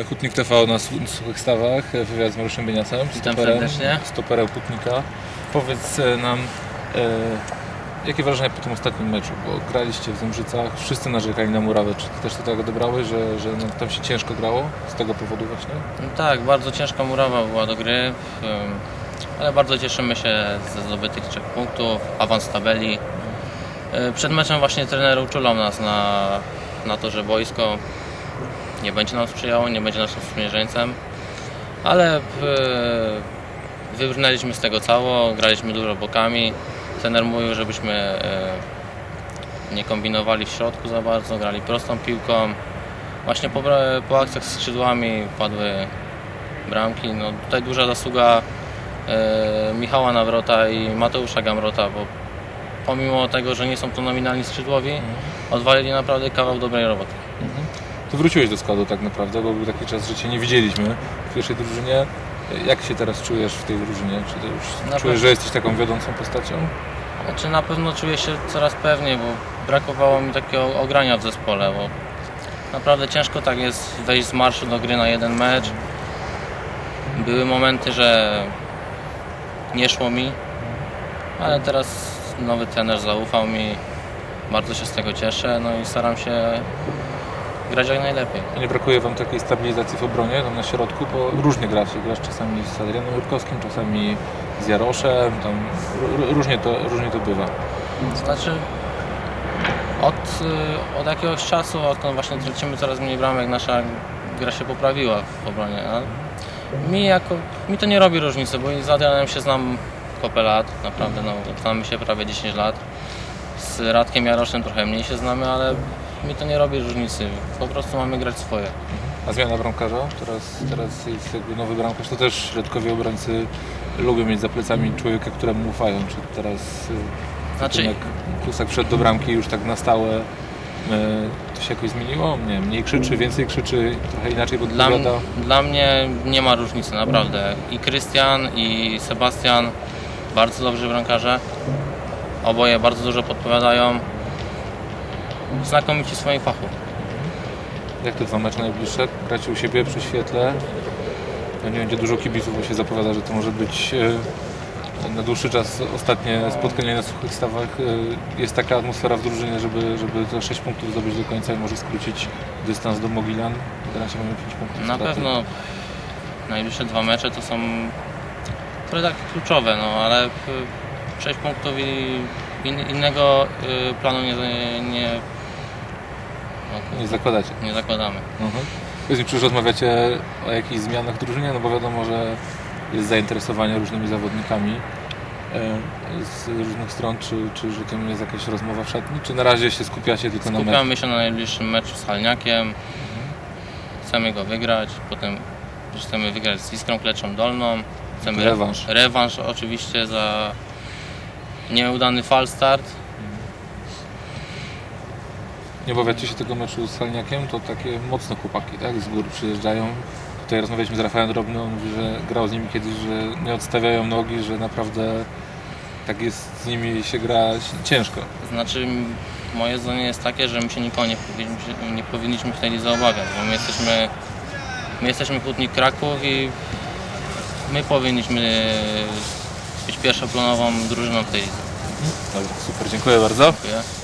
E, Hutnik TV na Su- Suchych Stawach, e, wywiad z Mariuszem Bieniasem, Witam stoperem, stoperem Hutnika. Powiedz e, nam, e, jakie wrażenia po tym ostatnim meczu, bo graliście w Zembrzycach, wszyscy narzekali na murawę, czy też to tak odebrałeś, że, że no, tam się ciężko grało z tego powodu właśnie? No tak, bardzo ciężka murawa była do gry, ale bardzo cieszymy się ze zdobytych trzech punktów, awans tabeli. Przed meczem właśnie trener uczulał nas na, na to, że boisko nie będzie nam sprzyjało, nie będzie naszym sprzymierzeńcem, ale y, wybrnęliśmy z tego cało, graliśmy dużo bokami. Trener mówił, żebyśmy y, nie kombinowali w środku za bardzo, grali prostą piłką. Właśnie po, po akcjach z skrzydłami padły bramki. No, tutaj duża zasługa e, Michała Nawrota i Mateusza Gamrota, bo pomimo tego, że nie są to nominalni skrzydłowi, odwalili naprawdę kawał dobrej roboty. Ty wróciłeś do składu tak naprawdę, bo był taki czas, że Cię nie widzieliśmy w pierwszej drużynie. Jak się teraz czujesz w tej drużynie? Czy ty już Na czujesz, pewno. że jesteś taką wiodącą postacią? Znaczy na pewno czuję się coraz pewniej, bo brakowało mi takiego ogrania w zespole, bo naprawdę ciężko tak jest wejść z marszu do gry na jeden mecz. Były momenty, że nie szło mi, ale teraz nowy trener zaufał mi, bardzo się z tego cieszę, no i staram się grać jak najlepiej. Nie brakuje Wam takiej stabilizacji w obronie, tam na środku, bo różnie gracie. Grasz czasami z Adrianem Jurkowskim, czasami z Jaroszem, tam różnie to, różnie to bywa. Znaczy od, y, od jakiegoś czasu, odkąd właśnie tracimy coraz mniej bramek, nasza gra się poprawiła w obronie. Mi, jako, mi to nie robi różnicy, bo z Adrianem się znam kopę lat, naprawdę no, znamy się prawie 10 lat. Z Radkiem Jaroszem trochę mniej się znamy, ale mi to nie robi różnicy. Po prostu mamy grać swoje. A zmiana bramkarza? Teraz, teraz jest jakby nowy bramkarz. To też środkowi obrońcy lubią mieć za plecami człowieka, któremu ufają. Czy teraz y, Znaczy- jak Kusak wszedł do bramki już tak na stałe, y, to się jakoś zmieniło? Nie, mniej krzyczy, więcej krzyczy, trochę inaczej Dla, dla mnie nie ma różnicy, naprawdę. I Krystian, i Sebastian, bardzo dobrzy bramkarze. Oboje bardzo dużo podpowiadają. Znakomici w swoim fachu. Jak te dwa mecze najbliższe? Gracie u siebie przy świetle. Pewnie będzie dużo kibiców, bo się zapowiada, że to może być e, na dłuższy czas ostatnie spotkanie na suchych stawach. E, Jest taka atmosfera w drużynie, żeby, żeby te 6 punktów zdobyć do końca i może skrócić dystans do Mogilan. Gracie mamy 5 punktów. Na straty. pewno najbliższe dwa mecze to są trochę tak kluczowe, no ale 6 punktów i in, innego y, planu nie, nie, Nie zakładacie. nie zakładamy. Mhm. Powiedz mi, czy już rozmawiacie o jakichś zmianach w drużynie? No bo wiadomo, że jest zainteresowanie różnymi zawodnikami e, z różnych stron. Czy, czy że tym jest jakaś rozmowa w szatni? Czy na razie się skupiacie tylko na meczu? Skupiamy się na najbliższym meczu z Halniakiem. Chcemy go wygrać, potem chcemy wygrać z Iskrą Kleczą Dolną. Chcemy Rewanż. Rewanż oczywiście za nieudany falstart. Nie obawiacie się tego meczu z Halniakiem? To takie mocne chłopaki, tak? Z góry przyjeżdżają. Tutaj rozmawialiśmy z Rafałem Drobnym, on mówi, że grał z nimi kiedyś, że nie odstawiają nogi, że naprawdę tak jest z nimi się gra ciężko. Znaczy moje zdanie jest takie, że my się nikogo nie powinniśmy, nie powinniśmy w tej lidze obawiać, bo my jesteśmy, my jesteśmy Hutnik Kraków i my powinniśmy być pierwszoplanową drużyną tej lidze. Dobra, super, dziękuję bardzo. Dziękuję.